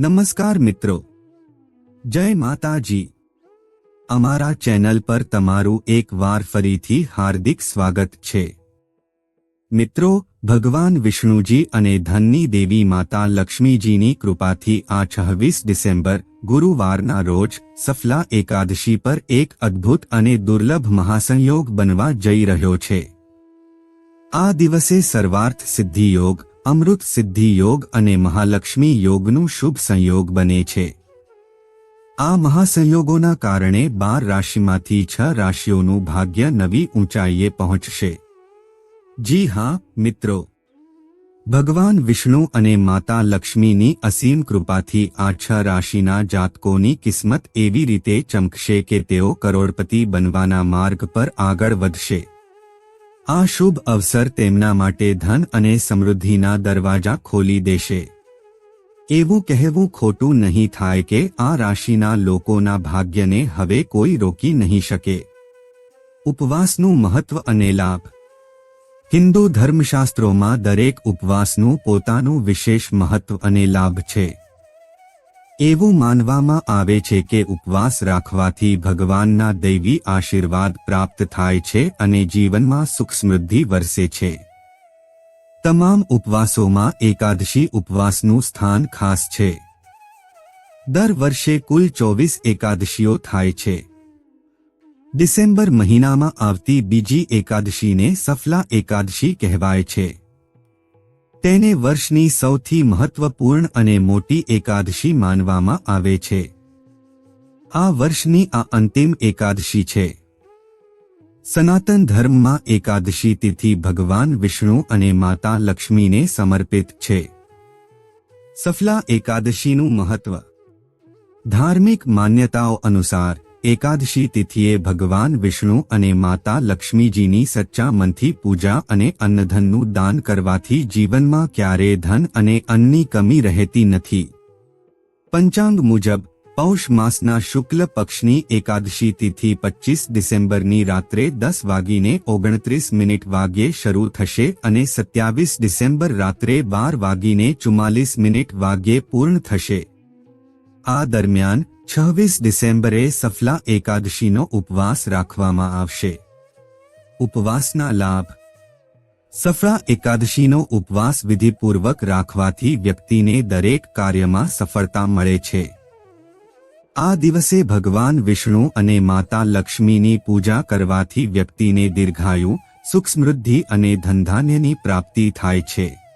નમસ્કાર મિત્રો. જય માતાજી. અમારા ચેનલ પર તમારું એક વાર ફરીથી હાર્દિક સ્વાગત છે. મિત્રો, ભગવાન વિષ્ણુજી અને ધનની દેવી માતા લક્ષ્મીજીની કૃપાથી આ છવ્વીસ ડિસેમ્બર, ગુરુવારના રોજ, સફલા એકાદશી પર એક અદ્ભુત અને દુર્લભ મહાસંયોગ બનવા જઈ રહ્યો છે. આ દિવસે સર્વાર્થ સિદ્ધિ યોગ અમૃત સિદ્ધિ યોગ અને મહાલક્ષ્મી યોગનું શુભ સંયોગ બને છે. આ મહાસંયોગોના કારણે બાર રાશિમાંથી છ રાશિઓનું ભાગ્ય નવી ઊંચાઈએ પહોંચશે. જી હા, મિત્રો. ભગવાન વિષ્ણુ અને માતા લક્ષ્મીની અસીમ કૃપાથી આ છ રાશિના જાતકોની કિસ્મત એવી રીતે ચમકશે કે તેઓ કરોડપતિ બનવાના માર્ગ પર આગળ વધશે. આ શુભ અવસર તેમના માટે ધન અને સમૃદ્ધિના દરવાજા ખોલી દેશે. એવું કહેવું ખોટું નહીં થાય કે આ રાશિના લોકોના ભાગ્યને હવે કોઈ રોકી નહીં શકે. ઉપવાસનું મહત્વ અને લાભ. હિન્દુ ધર્મશાસ્ત્રોમાં દરેક ઉપવાસનું પોતાનું વિશેષ મહત્વ અને લાભ છે. એવું માનવામાં આવે છે કે ઉપવાસ રાખવાથી ભગવાનના દૈવી આશીર્વાદ પ્રાપ્ત થાય છે અને જીવનમાં સુખ સમૃદ્ધિ વરસે છે. તમામ ઉપવાસોમાં એકાદશી ઉપવાસનું સ્થાન ખાસ છે. દર વર્ષે કુલ ચોવીસ એકાદશીઓ થાય છે. ડિસેમ્બર મહિનામાં આવતી બીજી એકાદશીને સફલા એકાદશી કહેવાય છે. તેને વર્ષની સૌથી મહત્વપૂર્ણ અને મોટી એકાદશી માનવામાં આવે છે. આ વર્ષની આ અંતિમ એકાદશી છે. સનાતન ધર્મમાં એકાદશી તિથિ ભગવાન વિષ્ણુ અને માતા લક્ષ્મીને સમર્પિત છે. સફલા એકાદશીનું મહત્વ. ધાર્મિક માન્યતાઓ અનુસાર એકાદશી તિથિએ ભગવાન વિષ્ણુ અને માતા લક્ષ્મીજીની સચ્ચા મનથી પૂજા અને અન્નધનનું દાન કરવાથી જીવનમાં ક્યારેય ધન અને અન્નની કમી રહેતી નથી. પંચાંગ મુજબ, પૌષ માસના શુક્લ પક્ષની એકાદશી તિથિ પચીસ ડિસેમ્બરની રાત્રે દસ વાગીને ઓગણત્રીસ મિનિટ વાગ્યે શરૂ થશે અને સત્યાવીસ ડિસેમ્બર રાત્રે બાર વાગીને ચુમ્માલીસ મિનિટ વાગ્યે પૂર્ણ થશે. આ દરમિયાન છવ્વીસ ડિસેમ્બરે સફલા એકાદશીનો ઉપવાસ રાખવામાં આવશે. ઉપવાસના લાભ. સફળા એકાદશીનો ઉપવાસ વિધિપૂર્વક રાખવાથી વ્યક્તિને દરેક કાર્યમાં સફળતા મળે છે. આ દિવસે ભગવાન વિષ્ણુ અને માતા લક્ષ્મીની પૂજા કરવાથી વ્યક્તિને દીર્ઘાયુ સુખ સમૃદ્ધિ અને ધનધાન્યની પ્રાપ્તિ થાય છે.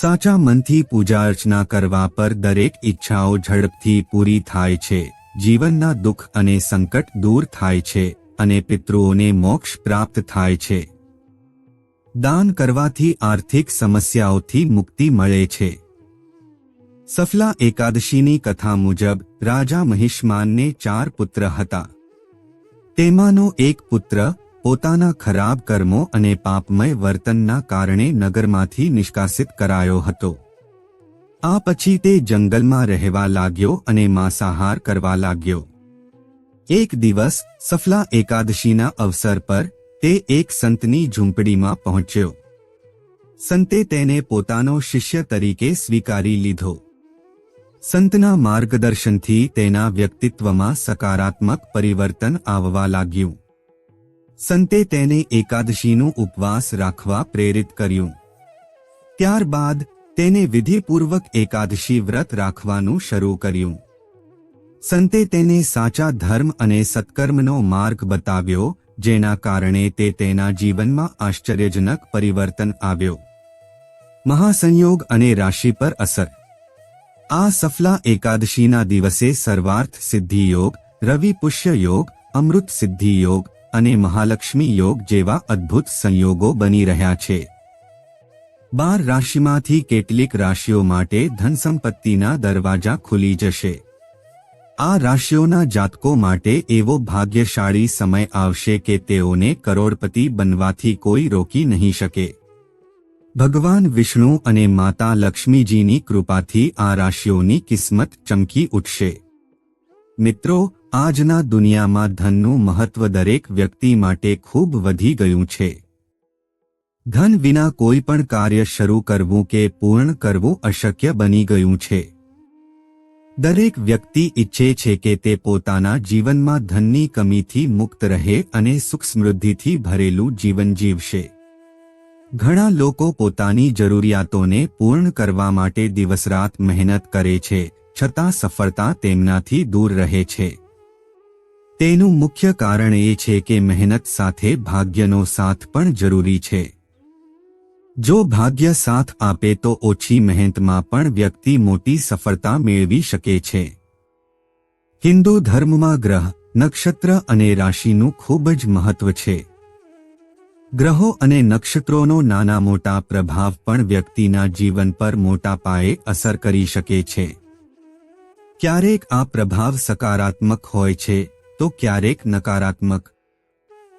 સાચા મનથી પૂજા અર્ચના કરવા પર દરેક ઈચ્છાઓ ઝડપથી પૂરી થાય છે, જીવનના દુઃખ અને સંકટ દૂર થાય છે અને પિતૃઓને મોક્ષ પ્રાપ્ત થાય છે. દાન કરવાથી આર્થિક સમસ્યાઓથી મુક્તિ મળે છે. સફલા એકાદશીની કથા મુજબ રાજા મહિષ્માનને ચાર પુત્ર હતા. તેમાંનો એક પુત્ર પોતાના ખરાબ કર્મો અને પાપમય વર્તનના કારણે નગરમાંથી નિષ્કાસિત કરાયો હતો. આ પછી તે જંગલમાં રહેવા લાગ્યો અને માંસાહાર કરવા લાગ્યો. એક દિવસ, સફલા એકાદશીના અવસર પર, તે એક સંતની ઝૂંપડીમાં પહોંચ્યો. સંતે તેને પોતાનો શિષ્ય તરીકે સ્વીકારી લીધો. સંતના માર્ગદર્શનથી તેના વ્યક્તિત્વમાં સકારાત્મક પરિવર્તન આવવા લાગ્યું. સંતે તેને એકાદશીનું ઉપવાસ રાખવા પ્રેરિત કર્યું. ત્યારબાદ તેને વિધિપૂર્વક એકાદશી વ્રત રાખવાનું શરૂ કર્યું. સંતે તેને સાચા ધર્મ અને સત્કર્મનો માર્ગ બતાવ્યો, જેના કારણે તે તેના જીવનમાં આશ્ચર્યજનક પરિવર્તન આવ્યો. મહાસંયોગ અને રાશિ પર અસર. આ સફલા એકાદશીના દિવસે સર્વાર્થ સિદ્ધિ યોગ, રવિ પુષ્ય યોગ, અમૃત સિદ્ધિ યોગ અને મહાલક્ષ્મી યોગ જેવા અદ્ભુત સંયોગો બની રહ્યા છે. બાર રાશિમાંથી કેટલીક રાશિઓ માટે ધન સંપત્તિના દરવાજા ખુલી જશે. આ રાશિઓના જાતકો માટે એવો ભાગ્યશાળી સમય આવશે કે તેઓને કરોડપતિ બનવાથી કોઈ રોકી નહીં શકે. ભગવાન વિષ્ણુ અને માતા લક્ષ્મીજીની કૃપાથી આ રાશિઓની કિસ્મત ચમકી ઉઠશે. મિત્રો આજના દુનિયામાં ધનનું મહત્વ દરેક વ્યક્તિ માટે ખૂબ વધી ગયું છે. ધન વિના કોઈ પણ કાર્ય શરૂ કરવું કે પૂર્ણ કરવું અશક્ય બની ગયું છે. દરેક વ્યક્તિ ઈચ્છે છે કે તે પોતાના જીવનમાં ધનની કમીથી મુક્ત રહે અને સુખ સમૃદ્ધિથી ભરેલું જીવન જીવશે. ઘણા લોકો પોતાની જરૂરિયાતોને પૂર્ણ કરવા માટે દિવસરાત મહેનત કરે છે, છતાં સફળતા તેમનાથી દૂર રહે છે. તેનું મુખ્ય કારણ એ છે કે મહેનત સાથે ભાગ્યનો સાથ પણ જરૂરી છે. જો ભાગ્ય સાથ આપે તો ઓછી મહેનતમાં પણ વ્યક્તિ મોટી સફળતા મેળવી શકે છે. હિન્દુ ધર્મમાં ગ્રહ, નક્ષત્ર અને રાશિનું ખૂબ જ મહત્વ છે. ગ્રહો અને નક્ષત્રોનો નાના મોટા પ્રભાવ પણ વ્યક્તિના જીવન પર મોટા પાયે અસર કરી શકે છે. ક્યારેક આ પ્રભાવ સકારાત્મક હોય છે તો ક્યારેક નકારાત્મક.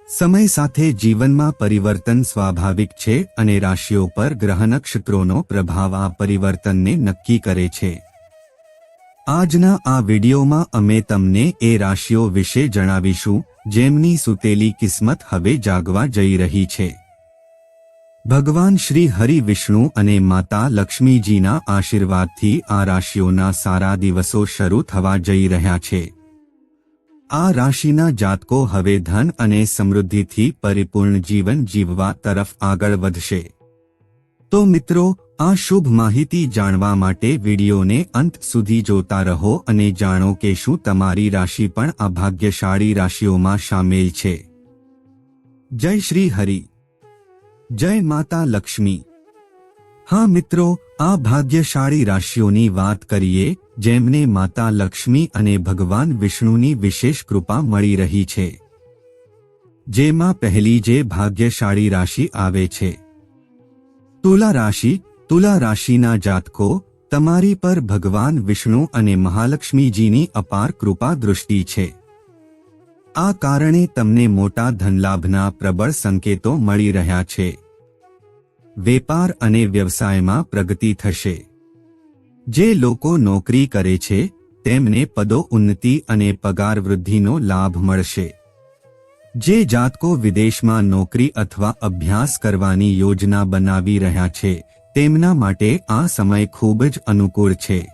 સમય સાથે જીવનમાં પરિવર્તન સ્વાભાવિક છે અને રાશિઓ પર ગ્રહ નક્ષત્રોનો પ્રભાવ આ પરિવર્તનને નક્કી કરે છે. આજના આ વિડીયોમાં અમે તમને એ રાશિઓ વિશે જણાવીશું, જેમની સુતેલી કિસ્મત હવે જાગવા જઈ રહી છે. ભગવાન શ્રી હરિ વિષ્ણુ અને માતા લક્ષ્મીજીના આશીર્વાદથી આ રાશિઓના સારા દિવસો શરૂ થવા જઈ રહ્યા છે. આ રાશિના જાતકો હવે ધન અને સમૃદ્ધિથી પરિપૂર્ણ જીવન જીવવા તરફ આગળ વધશે. તો મિત્રો, આ શુભ માહિતી જાણવા માટે વિડીયોને અંત સુધી જોતા રહો અને જાણો કે શું તમારી રાશિ પણ આ રાશિઓમાં સામેલ છે. જય શ્રી હરિ. જય માતા લક્ષ્મી. હા મિત્રો, આ ભાગ્યશાળી રાશિઓની વાત કરીએ, જેમને માતા લક્ષ્મી અને ભગવાન વિષ્ણુની વિશેષ કૃપા મળી રહી છે. જેમાં પહેલી જે ભાગ્યશાળી રાશિ આવે છે. તુલા રાશિ, તુલા રાશિના જાતકો, તમારી પર ભગવાન વિષ્ણુ અને મહાલક્ષ્મીજીની અપાર કૃપા દૃષ્ટિ છે. આ કારણે તમને મોટા ધનલાભના પ્રબળ સંકેતો મળી રહ્યા છે. વેપાર અને વ્યવસાયમાં પ્રગતિ થશે. જે લોકો નોકરી કરે છે, તેમને પદો ઉન્નતિ અને પગાર વૃદ્ધિનો લાભ મળશે. જે જાતકો વિદેશમાં નોકરી અથવા અભ્યાસ કરવાની યોજના બનાવી રહ્યા છે, તેમના માટે આ સમય ખૂબ જ અનુકૂળ છે.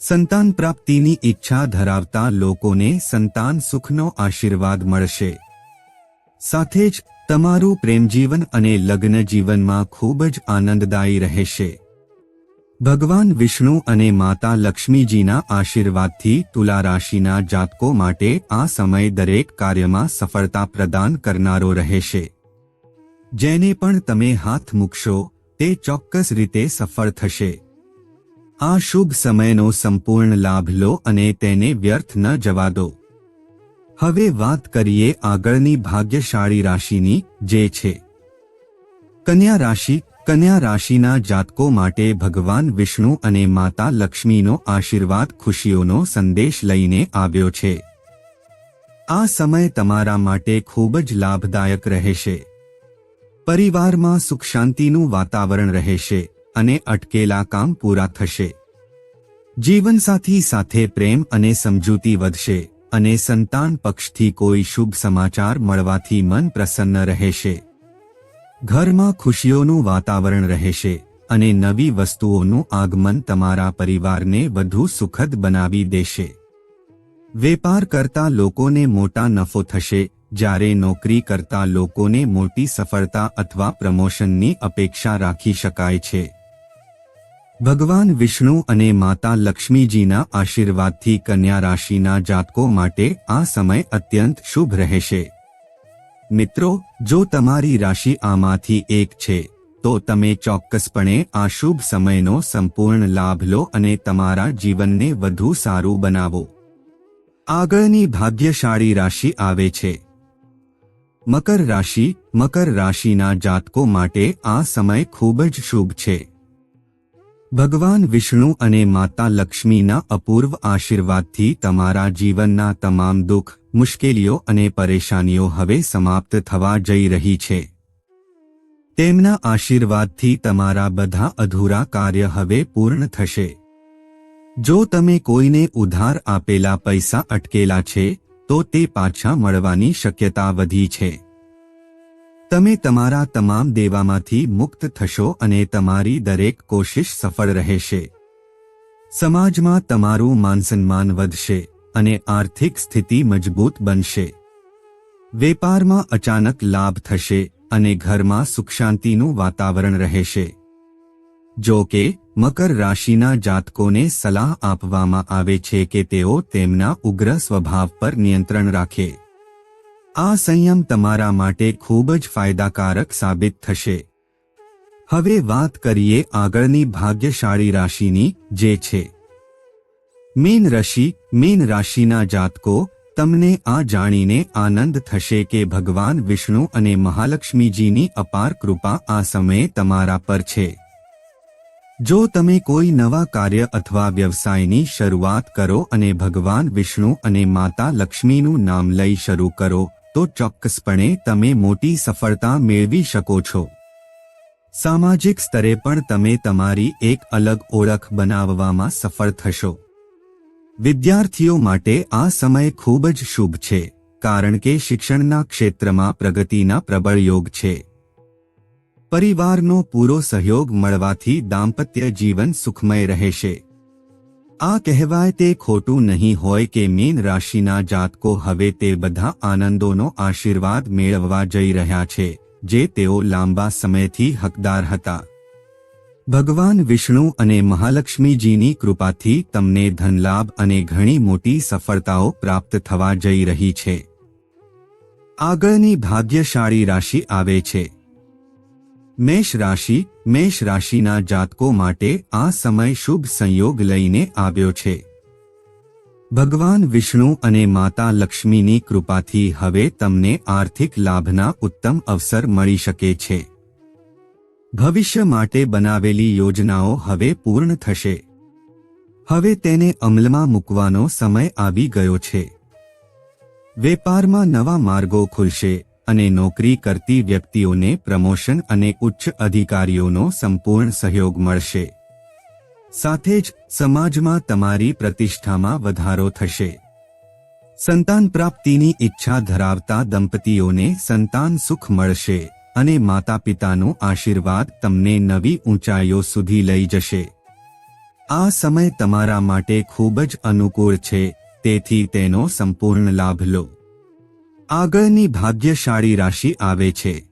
સંતાન પ્રાપ્તિની ઈચ્છા ધરાવતા લોકોને સંતાન સુખનો આશીર્વાદ મળશે. સાથે જ તમારું પ્રેમજીવન અને લગ્ન જીવનમાં ખૂબ જ આનંદદાયી રહેશે. ભગવાન વિષ્ણુ અને માતા લક્ષ્મીજીના આશીર્વાદથી તુલા રાશિના જાતકો માટે આ સમય દરેક કાર્યમાં સફળતા પ્રદાન કરનારો રહેશે. જેને પણ તમે હાથ મૂકશો, તે ચોક્કસ રીતે સફળ થશે. આ શુભ સમયનો સંપૂર્ણ લાભ લો અને તેને વ્યર્થ ન જવા દો. હવે વાત કરીએ આગળની ભાગ્યશાળી રાશિની, જે છે. કન્યા રાશિ, કન્યા રાશિના જાતકો માટે ભગવાન વિષ્ણુ અને માતા લક્ષ્મીનો આશીર્વાદ ખુશીઓનો સંદેશ લઈને આવ્યો છે. આ સમય તમારા માટે ખૂબ જ લાભદાયક રહેશે. પરિવારમાં સુખ શાંતિનું વાતાવરણ રહેશે અને અટકેલા કામ પૂરા થશે. જીવનસાથી સાથે પ્રેમ અને સમજૂતી વધશે. અને સંતાન પક્ષથી કોઈ શુભ સમાચાર મળવાથી મન પ્રસન્ન રહેશે. ઘરમાં ખુશીઓનું વાતાવરણ રહેશે અને નવી વસ્તુઓનું આગમન તમારા પરિવારને વધુ સુખદ બનાવી દેશે. વેપાર કરતા લોકોને મોટા નફો થશે, જ્યારે નોકરી કરતા લોકોને મોટી સફળતા અથવા પ્રમોશનની અપેક્ષા રાખી શકાય છે. ભગવાન વિષ્ણુ અને માતા લક્ષ્મીજીના આશીર્વાદથી કન્યા રાશિના જાતકો માટે આ સમય અત્યંત શુભ રહેશે. મિત્રો, જો તમારી રાશિ આમાંથી એક છે, તો તમે ચોક્કસપણે આ શુભ સમયનો સંપૂર્ણ લાભ લો અને તમારા જીવનને વધુ સારું બનાવો. આગળની ભાગ્યશાળી રાશિ આવે છે. મકર રાશિ, મકર રાશિના જાતકો માટે આ સમય ખૂબ જ શુભ છે. ભગવાન વિષ્ણુ અને માતા લક્ષ્મીના અપૂર્વ આશીર્વાદથી તમારા જીવનના તમામ દુઃખ, મુશ્કેલીઓ અને પરેશાનીઓ હવે સમાપ્ત થવા જઈ રહી છે. તેમના આશીર્વાદથી તમારા બધા અધૂરા કાર્ય હવે પૂર્ણ થશે. જો તમે કોઈને ઉધાર આપેલા પૈસા અટકેલા છે, તો તે પાછા મળવાની શક્યતા વધી છે. તમે તમારા તમામ દેવામાંથી મુક્ત થશો અને તમારી દરેક કોશિશ સફળ રહેશે. સમાજમાં તમારું માનસન્માન વધશે અને આર્થિક સ્થિતિ મજબૂત બનશે. વેપારમાં અચાનક લાભ થશે અને ઘરમાં સુખ શાંતિનું વાતાવરણ રહેશે. જો કે, મકર રાશિના જાતકોને સલાહ આપવામાં આવે છે કે તેઓ તેમના ઉગ્ર સ્વભાવ પર નિયંત્રણ રાખે. આ સંયમ તમારા માટે ખૂબ જ ફાયદાકારક સાબિત થશે. હવે વાત કરીએ આગળની ભાગ્યશાળી રાશિની, જે છે. મીન રાશિ, મીન રાશિના જાતકો, તમને આ જાણીને આનંદ થશે કે ભગવાન વિષ્ણુ અને મહાલક્ષ્મીજીની અપાર કૃપા આ સમયે તમારા પર છે. જો તમે કોઈ નવા કાર્ય અથવા વ્યવસાયની શરૂઆત કરો અને ભગવાન વિષ્ણુ અને માતા લક્ષ્મીનું નામ લઈ શરૂ કરો તો ચોક્કસપણે તમે મોટી સફળતા મેળવી શકો છો. સામાજિક સ્તરે પણ તમે તમારી એક અલગ ઓળખ બનાવવામાં સફળ થશો. વિદ્યાર્થીઓ માટે આ સમય ખૂબ જ શુભ છે, કારણ કે શિક્ષણના ક્ષેત્રમાં પ્રગતિના પ્રબળ યોગ છે. પરિવારનો પૂરો સહયોગ મળવાથી દાંપત્ય જીવન સુખમય રહેશે. આ કહેવાય તે ખોટું નહીં હોય કે મીન રાશિના જાતકો હવે તે બધા આનંદોનો આશીર્વાદ મેળવવા જઈ રહ્યા છે, જે તેઓ લાંબા સમયથી હકદાર હતા. ભગવાન વિષ્ણુ અને મહાલક્ષ્મીજીની કૃપાથી તમને ધનલાભ અને ઘણી મોટી સફળતાઓ પ્રાપ્ત થવા જઈ રહી છે. આગળની ભાગ્યશાળી રાશિ આવે છે. મેષ રાશિ, મેષ રાશિના જાતકો માટે આ સમય શુભ સંયોગ લઈને આવ્યો છે. ભગવાન વિષ્ણુ અને માતા લક્ષ્મીની કૃપાથી હવે તમને આર્થિક લાભના ઉત્તમ અવસર મળી શકે છે. ભવિષ્ય માટે બનાવેલી યોજનાઓ હવે પૂર્ણ થશે. હવે તેને અમલમાં મૂકવાનો સમય આવી ગયો છે. વેપારમાં નવા માર્ગો ખુલશે. અને નોકરી કરતી વ્યક્તિઓને પ્રમોશન અને ઉચ્ચ અધિકારીઓનો સંપૂર્ણ સહયોગ મળશે. સાથે જ, સમાજમાં તમારી પ્રતિષ્ઠામાં વધારો થશે. સંતાન પ્રાપ્તિની ઈચ્છા ધરાવતા દંપતીઓને સંતાન સુખ મળશે અને માતા પિતાનો આશીર્વાદ તમને નવી ઊંચાઈઓ સુધી લઈ જશે. આ સમય તમારા માટે ખૂબ જ અનુકૂળ છે, તેથી તેનો સંપૂર્ણ લાભ લો. આગળની ભાગ્યશાળી રાશિ આવે છે.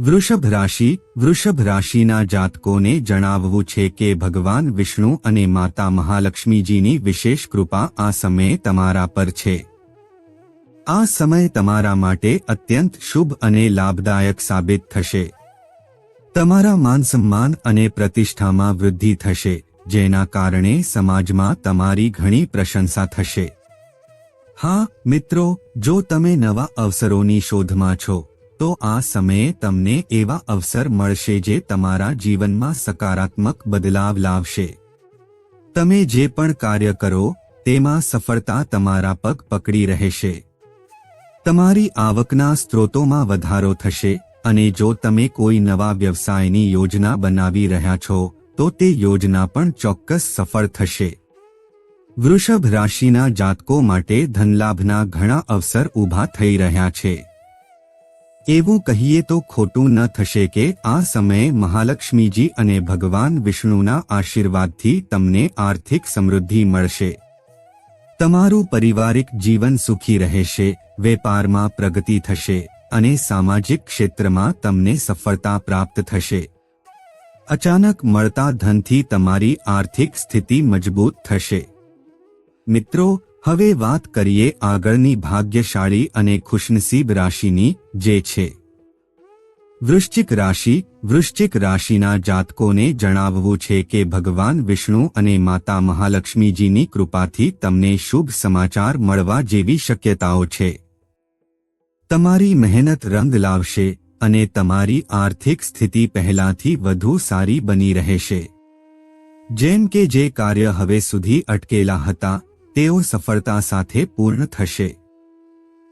વૃષભ રાશિ, વૃષભ રાશિના જાતકોને જણાવવું છે કે ભગવાન વિષ્ણુ અને માતા મહાલક્ષ્મીજીની વિશેષ કૃપા આ સમયે તમારા પર છે. આ સમય તમારા માટે અત્યંત શુભ અને લાભદાયક સાબિત થશે. તમારા માન સન્માન અને પ્રતિષ્ઠામાં વૃદ્ધિ થશે, જેના કારણે સમાજમાં તમારી ઘણી પ્રશંસા થશે. હા, મિત્રો, જો તમે નવા અવસરોની શોધમાં છો, તો આ સમયે તમને એવા અવસર મળશે જે તમારા જીવનમાં સકારાત્મક બદલાવ લાવશે. તમે જે પણ કાર્ય કરો, તેમાં સફળતા તમારા પગ પકડી રહેશે. તમારી આવકના સ્ત્રોતોમાં વધારો થશે, અને જો તમે કોઈ નવા વ્યવસાયની યોજના બનાવી રહ્યા છો, તો તે યોજના પણ ચોક્કસ સફળ થશે. વૃષભ રાશિના જાતકો માટે ધનલાભના ઘણા અવસર ઊભા થઈ રહ્યા છે. એવું કહીએ તો ખોટું ન થશે કે આ સમયે મહાલક્ષ્મીજી અને ભગવાન વિષ્ણુના આશીર્વાદથી તમને આર્થિક સમૃદ્ધિ મળશે. તમારું પારિવારિક જીવન સુખી રહેશે, વેપારમાં પ્રગતિ થશે અને સામાજિક ક્ષેત્રમાં તમને સફળતા પ્રાપ્ત થશે. અચાનક મળતા ધનથી તમારી આર્થિક સ્થિતિ મજબૂત થશે. મિત્રો, હવે વાત કરીએ આગળની ભાગ્યશાળી અને ખુશનસીબ રાશિની, જે છે. વૃશ્ચિક રાશિ, વૃશ્ચિક રાશિના જાતકોને જણાવવું છે કે ભગવાન વિષ્ણુ અને માતા મહાલક્ષ્મીજીની કૃપાથી તમને શુભ સમાચાર મળવા જેવી શક્યતાઓ છે. તમારી મહેનત રંગ લાવશે અને તમારી આર્થિક સ્થિતિ પહેલાથી વધુ સારી બની રહેશે. જેમ કે જે કાર્ય હવે સુધી અટકેલા હતા તેઓ સફળતા સાથે પૂર્ણ થશે.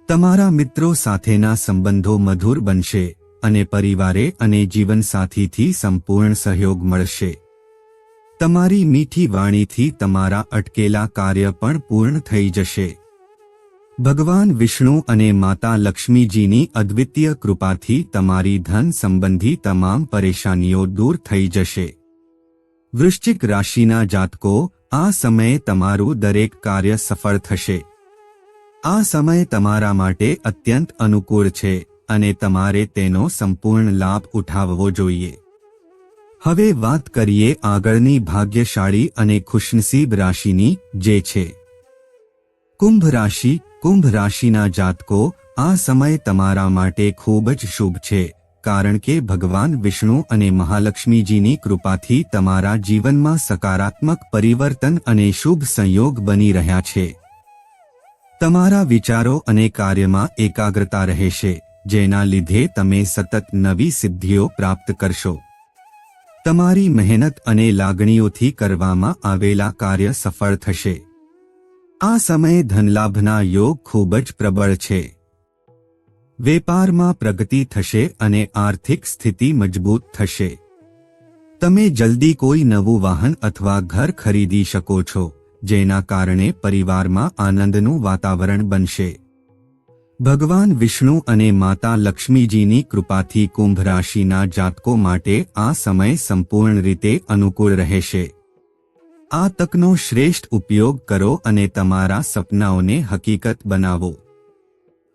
તમારા મિત્રો સાથેના સંબંધો મધુર બનશે અને પરિવારે અને જીવનસાથીથી સંપૂર્ણ સહયોગ મળશે. તમારી મીઠી વાણીથી તમારા અટકેલા કાર્ય પણ પૂર્ણ થઈ જશે. ભગવાન વિષ્ણુ અને માતા લક્ષ્મીજીની અદ્વિતીય કૃપાથી તમારી ધન સંબંધી તમામ પરેશાનીઓ દૂર થઈ જશે. વૃશ્ચિક રાશિના જાતકો આ સમયે તમારું દરેક કાર્ય સફળ થશે. આ સમય તમારા માટે અત્યંત અનુકૂળ છે અને તમારે તેનો સંપૂર્ણ લાભ ઉઠાવવો જોઈએ. હવે વાત કરીએ આગળની ભાગ્યશાળી અને ખુશનસીબ રાશિની, જે છે. કુંભ રાશિ, કુંભ રાશિના જાતકો, આ સમય તમારા માટે ખૂબ જ શુભ છે. કારણ કે ભગવાન વિષ્ણુ અને મહાલક્ષ્મીજીની કૃપાથી તમારા જીવનમાં સકારાત્મક પરિવર્તન અને શુભ સંયોગ બની રહ્યા છે. તમારા વિચારો અને કાર્યમાં એકાગ્રતા રહેશે, જેના લીધે તમે સતત નવી સિદ્ધિઓ પ્રાપ્ત કરશો. તમારી મહેનત અને લાગણીઓથી કરવામાં આવેલા કાર્ય સફળ થશે. આ સમયે ધનલાભના યોગ ખૂબ જ પ્રબળ છે. વેપારમાં પ્રગતિ થશે અને આર્થિક સ્થિતિ મજબૂત થશે. તમે જલ્દી કોઈ નવું વાહન અથવા ઘર ખરીદી શકો છો, જેના કારણે પરિવારમાં આનંદનું વાતાવરણ બનશે. ભગવાન વિષ્ણુ અને માતા લક્ષ્મીજીની કૃપાથી કુંભ રાશિના જાતકો માટે આ સમય સંપૂર્ણ રીતે અનુકૂળ રહેશે. આ તકનો શ્રેષ્ઠ ઉપયોગ કરો અને તમારા સપનાઓને હકીકત બનાવો.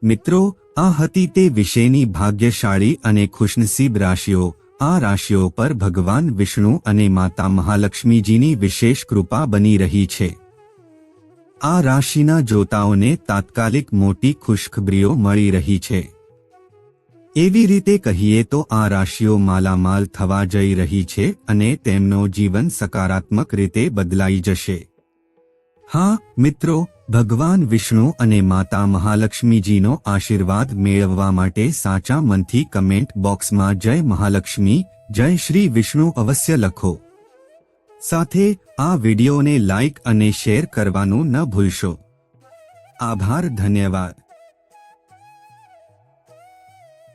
મિત્રો આ હતી તે વિશેની ભાગ્યશાળી અને ખુશનસીબ રાશિઓ. આ રાશિઓ પર ભગવાન વિષ્ણુ અને માતા મહાલક્ષ્મીજીની વિશેષ કૃપા બની રહી છે. આ રાશિના જોતાઓને તાત્કાલિક મોટી ખુશખબરીઓ મળી રહી છે. એવી રીતે કહીએ તો આ રાશિઓ માલામાલ થવા જઈ રહી છે અને તેમનો જીવન સકારાત્મક રીતે બદલાઈ જશે. હા, મિત્રો ભગવાન વિષ્ણુ અને માતા મહાલક્ષ્મીજીનો આશીર્વાદ મેળવવા માટે સાચા મનથી કમેન્ટ બોક્સમાં જય મહાલક્ષ્મી, જય શ્રી વિષ્ણુ અવશ્ય લખો. સાથે આ વિડીયોને લાઇક અને શેર કરવાનું ન ભૂલશો. આભાર, ધન્યવાદ.